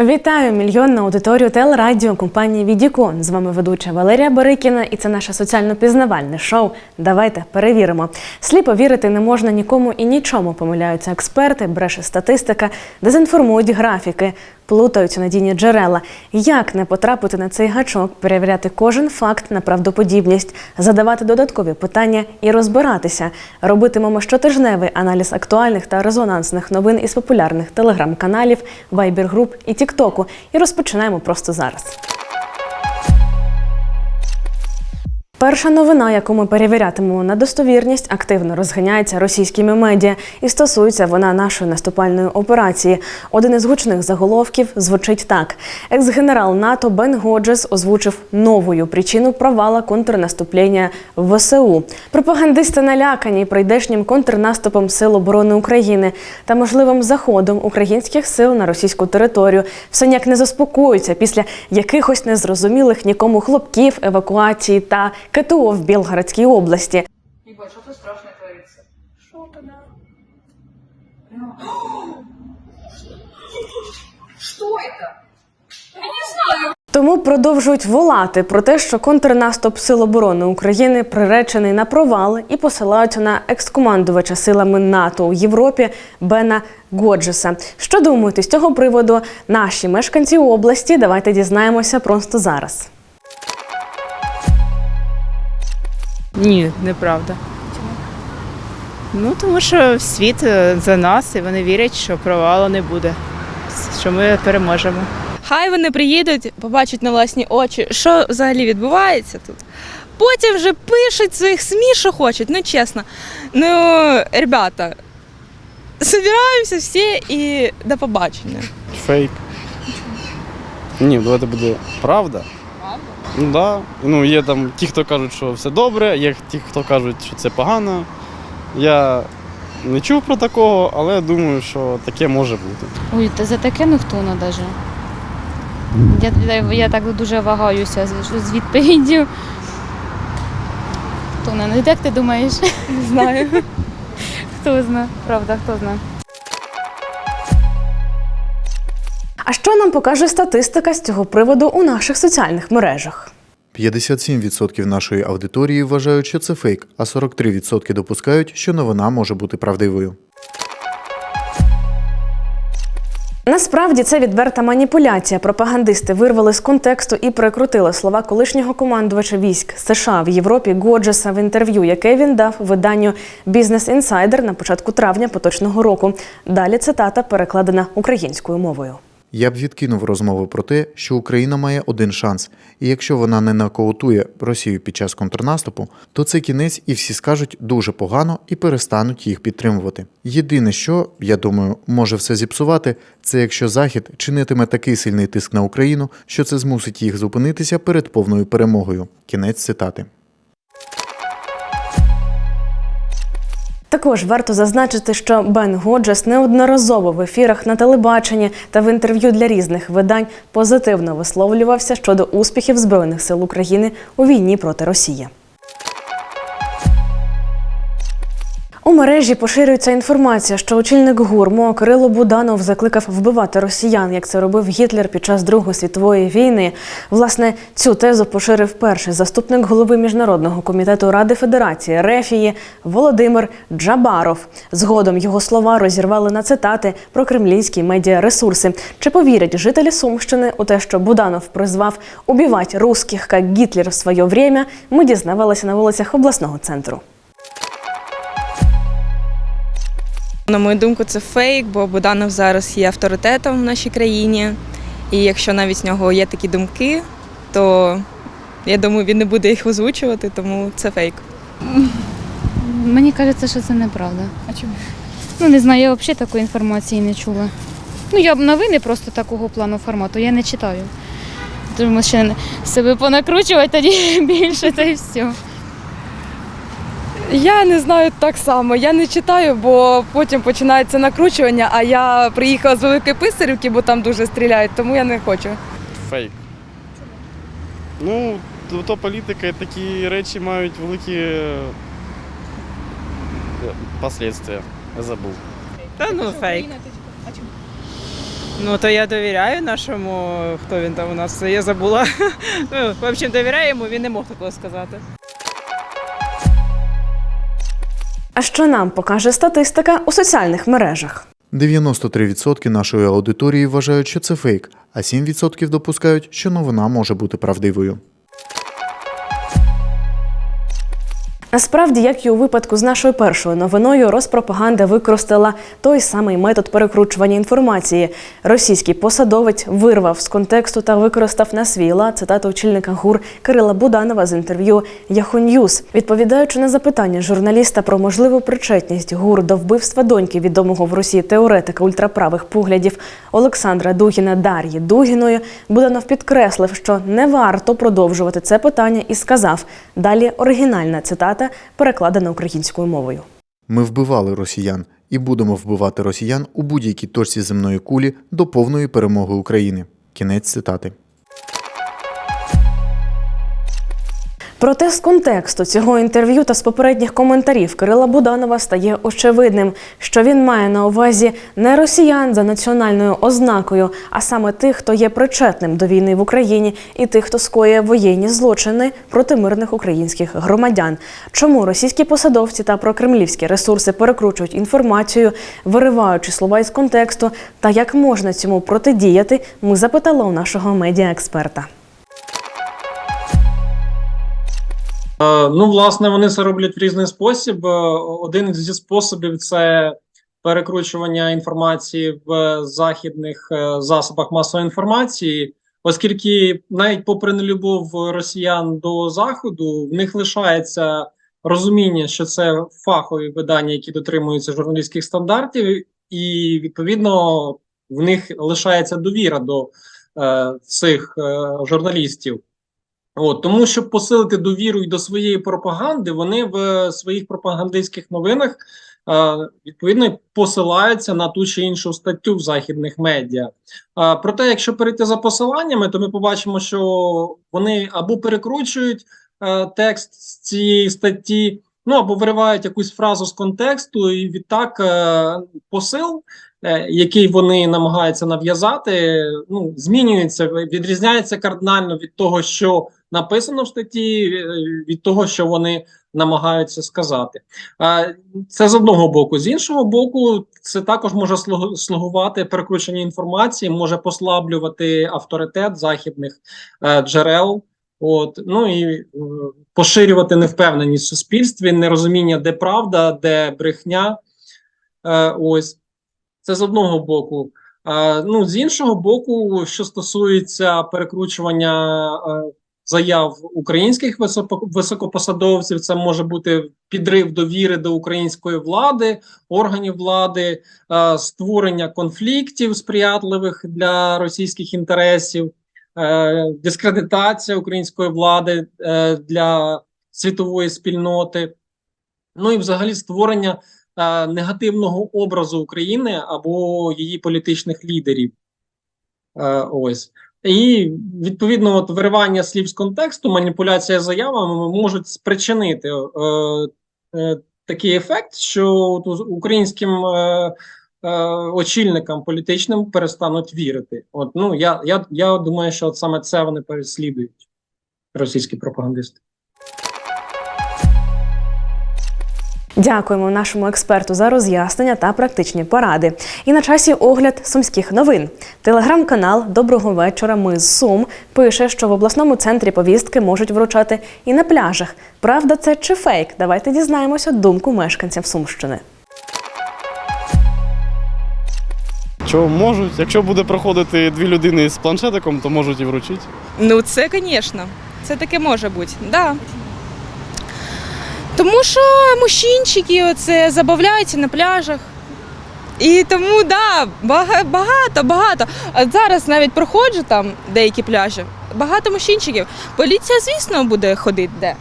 Вітаю мільйонну аудиторію телерадіо компанії Відікон. З вами ведуча Валерія Борикіна, і це наше соціально-пізнавальне шоу. Давайте перевіримо. Сліпо вірити не можна нікому і нічому. Помиляються експерти, бреше статистика, дезінформують графіки, плутають надійні джерела. Як не потрапити на цей гачок, перевіряти кожен факт на правдоподібність, задавати додаткові питання і розбиратися. Робитимемо щотижневий аналіз актуальних та резонансних новин із популярних телеграм-каналів, вайбер-груп і тіктоку. І розпочинаємо просто зараз. Перша новина, яку ми перевірятимемо на достовірність, активно розганяється російськими медіа, і стосується вона нашої наступальної операції. Один із гучних заголовків звучить так: екс-генерал НАТО Бен Годжес озвучив новою причину провала контрнаступлення в ВСУ. Пропагандисти налякані прийдешнім контрнаступом Сил оборони України та можливим заходом українських сил на російську територію. Все ніяк не заспокоюються після якихось незрозумілих нікому хлопків, евакуації та КТО в Білгородській області. Ебать, что-то страшное творится. Что-то, да. Что это? Я не знаю. Тому продовжують волати про те, що контрнаступ Сил оборони України приречений на провал і посилаються на екскомандувача силами НАТО у Європі Бена Годжеса. Що думаєте з цього приводу наші мешканці області? Давайте дізнаємося просто зараз. Ні, неправда. Чому? Ну, тому що світ е, за нас, і вони вірять, що провалу не буде, що ми переможемо. Хай вони приїдуть, побачать на власні очі, що взагалі відбувається тут. Потім вже пишуть своїх СМІ, що хочуть, ну чесно. Ну, ребята, збираємося всі і до побачення. Фейк. Ні, давайте буде правда. Ну да. Ну, є там ті, хто кажуть, що все добре, є ті, хто кажуть, що це погано. Я не чув про такого, але думаю, що таке може бути. Ой, та за таке ну хто на даже. Я, я, я так дуже вагаюся з, з відповіддю. Хто ну, як ти думаєш? Не знаю. Хто зна? Правда, хто зна? А що нам покаже статистика з цього приводу у наших соціальних мережах? 57% нашої аудиторії вважають, що це фейк, а 43% допускають, що новина може бути правдивою. Насправді це відверта маніпуляція. Пропагандисти вирвали з контексту і перекрутили слова колишнього командувача військ США в Європі Годжеса в інтерв'ю, яке він дав виданню Business Insider на початку травня поточного року. Далі цитата перекладена українською мовою. Я б відкинув розмови про те, що Україна має один шанс, і якщо вона не нокаутує Росію під час контрнаступу, то це кінець, і всі скажуть дуже погано і перестануть їх підтримувати. Єдине, що я думаю, може все зіпсувати, це якщо Захід чинитиме такий сильний тиск на Україну, що це змусить їх зупинитися перед повною перемогою. Кінець цитати. Також варто зазначити, що Бен Годжес неодноразово в ефірах на телебаченні та в інтерв'ю для різних видань позитивно висловлювався щодо успіхів Збройних сил України у війні проти Росії. У мережі поширюється інформація, що очільник ГУР Кирило Буданов закликав вбивати росіян, як це робив Гітлер під час Другої світової війни. Власне, цю тезу поширив перший заступник голови міжнародного комітету Ради Федерації Рефії Володимир Джабаров. Згодом його слова розірвали на цитати про кремлівські медіаресурси. Чи повірять жителі Сумщини у те, що Буданов призвав убивати русських, як Гітлер в своє время, ми дізнавалися на вулицях обласного центру. На мою думку, це фейк, бо Буданов зараз є авторитетом в нашій країні. І якщо навіть з нього є такі думки, то я думаю, він не буде їх озвучувати, тому це фейк. Мені кажеться, що це неправда. А чому? Ну не знаю, я взагалі такої інформації не чула. Ну, я б новини просто такого плану формату, я не читаю. Тому ще не- себе понакручувати тоді більше, та й все. Я не знаю так само. Я не читаю, бо потім починається накручування, а я приїхала з Великої Писарівки, бо там дуже стріляють, тому я не хочу. Фейк. Ну, то, політика і такі речі мають великі е, последствия. Я забув. Та ну фейк. Ну то я довіряю нашому, хто він там у нас, я забула. Ну, в общем, довіряю йому, він не мог такого сказати. А що нам покаже статистика у соціальних мережах? 93% нашої аудиторії вважають, що це фейк, а 7% допускають, що новина може бути правдивою. Насправді, як і у випадку з нашою першою новиною, Роспропаганда використала той самий метод перекручування інформації. Російський посадовець вирвав з контексту та використав на свій лад цитату очільника ГУР Кирила Буданова з інтерв'ю Яхоньюз. Відповідаючи на запитання журналіста про можливу причетність ГУР до вбивства доньки відомого в Росії теоретика ультраправих поглядів Олександра Дугіна Дар'ї Дугіної, Буданов підкреслив, що не варто продовжувати це питання і сказав: далі оригінальна цитата, перекладена українською мовою. Ми вбивали росіян і будемо вбивати росіян у будь-якій точці земної кулі до повної перемоги України. Кінець цитати. Проте з контексту цього інтерв'ю та з попередніх коментарів Кирила Буданова стає очевидним, що він має на увазі не росіян за національною ознакою, а саме тих, хто є причетним до війни в Україні, і тих, хто скоює воєнні злочини проти мирних українських громадян. Чому російські посадовці та прокремлівські ресурси перекручують інформацію, вириваючи слова із контексту, та як можна цьому протидіяти, ми запитали у нашого медіаексперта. Ну, власне, вони це роблять в різний спосіб. Е, Один зі способів це перекручування інформації в західних е, засобах масової інформації, оскільки навіть попри нелюбов росіян до заходу, в них лишається розуміння, що це фахові видання, які дотримуються журналістських стандартів, і відповідно в них лишається довіра до е, цих е, журналістів. От, тому, щоб посилити довіру і до своєї пропаганди, вони в своїх пропагандистських новинах е, відповідно посилаються на ту чи іншу статтю в західних медіа. Е, проте, якщо перейти за посиланнями, то ми побачимо, що вони або перекручують е, текст з цієї статті, ну або виривають якусь фразу з контексту, і відтак е, посил, е, який вони намагаються нав'язати, ну змінюється, відрізняється кардинально від того, що написано в статті, е, від того, що вони намагаються сказати. Е, Це з одного боку. З іншого боку, це також може слугу- слугувати перекручення інформації, може послаблювати авторитет західних е, джерел. От ну і е, поширювати невпевненість в суспільстві, нерозуміння, де правда, де брехня. Е, ось це з одного боку. Ну, з іншого боку, що стосується перекручування заяв українських високо- високопосадовців, це може бути підрив довіри до української влади, органів влади, створення конфліктів сприятливих для російських інтересів, е, дискредитація української влади е, для світової спільноти. Ну і взагалі створення е, негативного образу України або її політичних лідерів. Е, ось. І відповідно, от виривання слів з контексту, маніпуляція заявами можуть спричинити е, е, такий ефект, що от українським е, е, очільникам політичним перестануть вірити. От ну я, я, я думаю, що от саме це вони переслідують, російські пропагандисти. Дякуємо нашому експерту за роз'яснення та практичні поради. І на часі огляд сумських новин. Телеграм-канал Доброго вечора. Ми з Сум пише, що в обласному центрі повістки можуть вручати і на пляжах. Правда, це чи фейк? Давайте дізнаємося думку мешканців Сумщини. Що можуть? Якщо буде проходити дві людини з планшетиком, то можуть і вручити. Ну, це, звісно, це таке може бути. Да. Тому що мужчинчики оце забавляються на пляжах. І тому, да, багато, багато. А зараз навіть проходжу там деякі пляжі, багато мужчинчиків. Поліція, звісно, буде ходити де?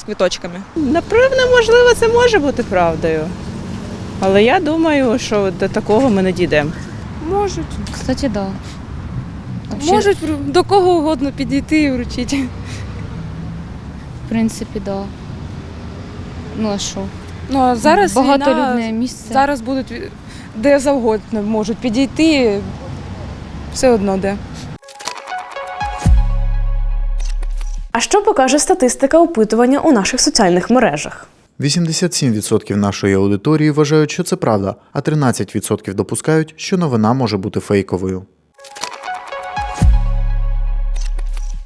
З квиточками. Напевно, можливо, це може бути правдою. Але я думаю, що до такого ми не дійдемо. Можуть. Кстати, да. Вообще, Можуть до кого угодно підійти і вручити. В принципі, да. Ну а що? Ну а зараз Багатолюдне війна, місце. зараз будуть де завгодно можуть підійти все одно де. А що покаже статистика опитування у наших соціальних мережах? 87% нашої аудиторії вважають, що це правда, а 13% допускають, що новина може бути фейковою.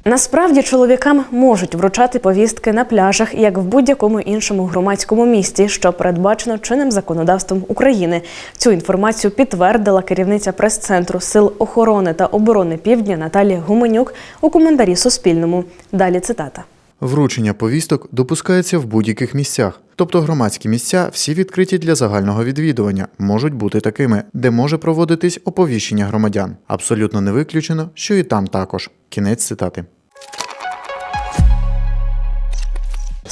Насправді чоловікам можуть вручати повістки на пляжах, як в будь-якому іншому громадському місті, що передбачено чинним законодавством України. Цю інформацію підтвердила керівниця прес-центру Сил охорони та оборони Півдня Наталія Гуменюк у коментарі Суспільному. Далі цитата. Вручення повісток допускається в будь-яких місцях, тобто громадські місця, всі відкриті для загального відвідування, можуть бути такими, де може проводитись оповіщення громадян. Абсолютно не виключено, що і там також. Кінець цитати.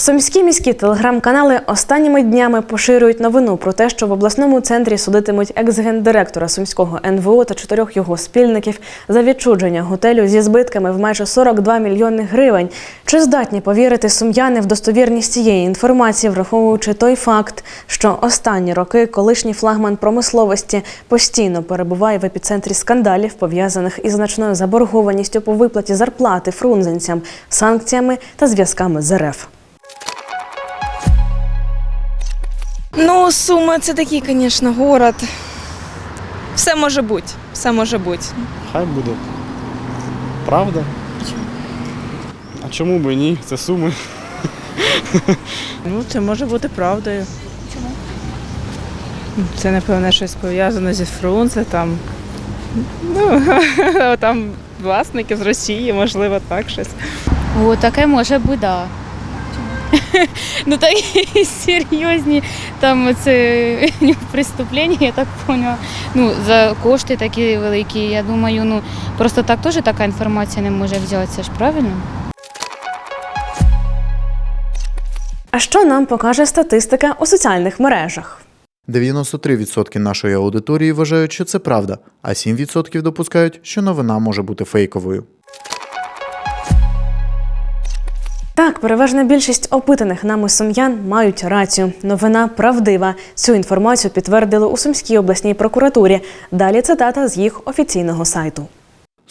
Сумські міські телеграм-канали останніми днями поширюють новину про те, що в обласному центрі судитимуть екс-гендиректора сумського НВО та чотирьох його спільників за відчудження готелю зі збитками в майже 42 мільйони гривень. Чи здатні повірити сум'яни в достовірність цієї інформації, враховуючи той факт, що останні роки колишній флагман промисловості постійно перебуває в епіцентрі скандалів, пов'язаних із значною заборгованістю по виплаті зарплати фрунзенцям, санкціями та зв'язками з РФ. Ну, Суми це такий, звісно, город. Все може бути. Все може бути. Хай буде. Правда? А чому б і ні? Це суми. Ну, це може бути правдою. Чому? Це, напевно, щось пов'язане зі Фрунзе, там. Ну, там власники з Росії, можливо, так щось. О, таке може бути, да. ну такі серйозні там це преступлення, я так поняла. Ну, за кошти такі великі. Я думаю, ну просто так теж така інформація не може взятися ж, правильно? А що нам покаже статистика у соціальних мережах? 93% нашої аудиторії вважають, що це правда, а 7% допускають, що новина може бути фейковою. Так, переважна більшість опитаних нами сум'ян мають рацію. Новина правдива. Цю інформацію підтвердили у Сумській обласній прокуратурі. Далі цитата з їх офіційного сайту.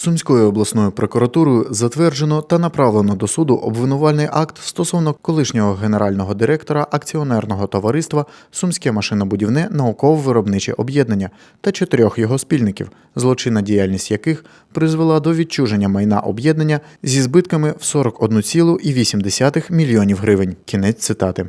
Сумською обласною прокуратурою затверджено та направлено до суду обвинувальний акт стосовно колишнього генерального директора акціонерного товариства Сумське машинобудівне науково-виробниче об'єднання та чотирьох його спільників, злочинна діяльність яких призвела до відчуження майна об'єднання зі збитками в 41,8 мільйонів гривень. Кінець цитати.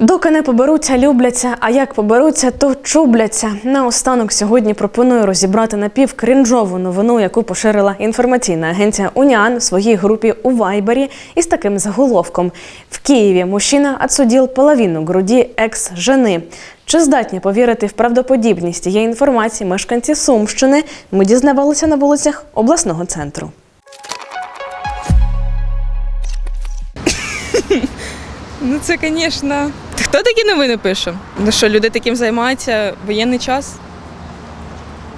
Доки не поберуться, любляться, а як поберуться, то чубляться. Наостанок сьогодні пропоную розібрати напівкрінжову новину, яку поширила інформаційна агенція Уніан в своїй групі у Вайбері із таким заголовком: в Києві мужчина отсудил половину груді екс-жени. Чи здатні повірити в правдоподібність цієї інформації мешканці Сумщини? Ми дізнавалися на вулицях обласного центру. Ну це, звісно. Хто такі новини пише? Ну що, люди таким займаються воєнний час?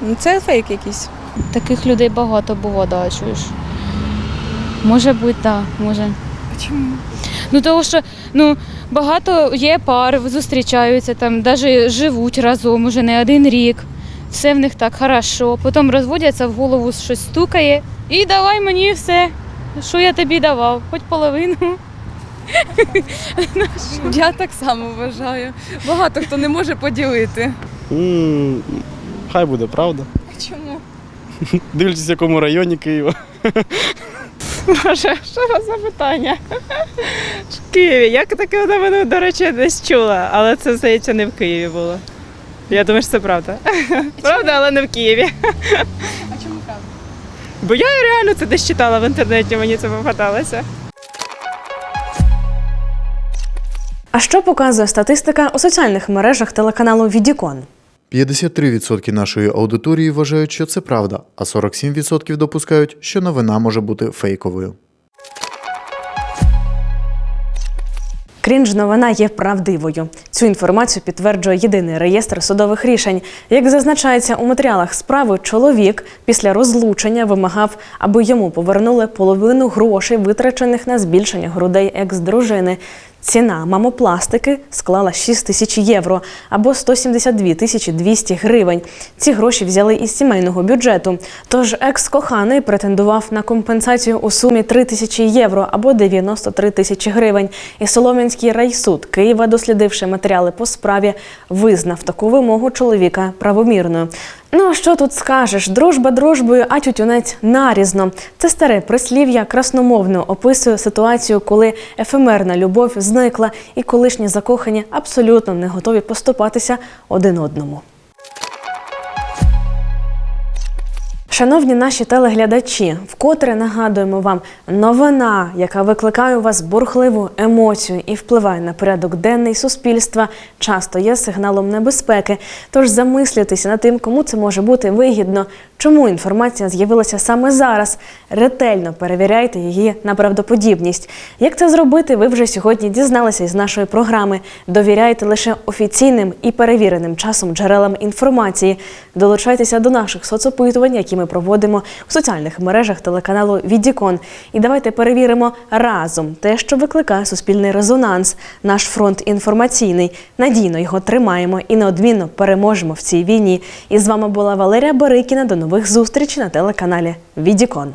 Ну це фейк якийсь. Таких людей багато було, да, чуєш. Може бути, так, да, може. Чому? Ну тому що ну, багато є пар, зустрічаються там, навіть живуть разом уже не один рік. Все в них так хорошо. Потім розводяться в голову щось стукає. І давай мені все, що я тобі давав, хоч половину. Я так само вважаю. Багато хто не може поділити. М, Хай буде правда. Чому? Дивлячись, в якому районі Києва. Боже, що за питання? В Києві. Як таке новину, до речі, десь чула, але це, здається, не в Києві було. Я думаю, що це правда. Правда, але не в Києві. А чому правда? Бо я реально це десь читала в інтернеті, мені це попадалося. Що показує статистика у соціальних мережах телеканалу Відікон? 53% нашої аудиторії вважають, що це правда, а 47% допускають, що новина може бути фейковою. Крінж новина є правдивою. Цю інформацію підтверджує єдиний реєстр судових рішень. Як зазначається у матеріалах справи, чоловік після розлучення вимагав, аби йому повернули половину грошей, витрачених на збільшення грудей екс-дружини. Ціна мамопластики склала 6 тисяч євро або 172 тисячі 200 гривень. Ці гроші взяли із сімейного бюджету. Тож екс-коханий претендував на компенсацію у сумі 3 тисячі євро або 93 тисячі гривень. І Солом'янський райсуд Києва, дослідивши матеріали по справі, визнав таку вимогу чоловіка правомірною. Ну що тут скажеш? Дружба дружбою, а тютюнець нарізно. Це старе прислів'я красномовно описує ситуацію, коли ефемерна любов зникла, і колишні закохані абсолютно не готові поступатися один одному. Шановні наші телеглядачі, вкотре нагадуємо вам новина, яка викликає у вас бурхливу емоцію і впливає на порядок денний суспільства, часто є сигналом небезпеки. Тож замислюйтеся над тим, кому це може бути вигідно, чому інформація з'явилася саме зараз. Ретельно перевіряйте її на правдоподібність. Як це зробити, ви вже сьогодні дізналися із нашої програми. Довіряйте лише офіційним і перевіреним часом джерелам інформації. Долучайтеся до наших соцопитувань, які ми проводимо в соціальних мережах телеканалу Відікон. І давайте перевіримо разом те, що викликає суспільний резонанс. Наш фронт інформаційний. Надійно його тримаємо і неодмінно переможемо в цій війні. І з вами була Валерія Борикіна. До нових зустрічей на телеканалі Відікон.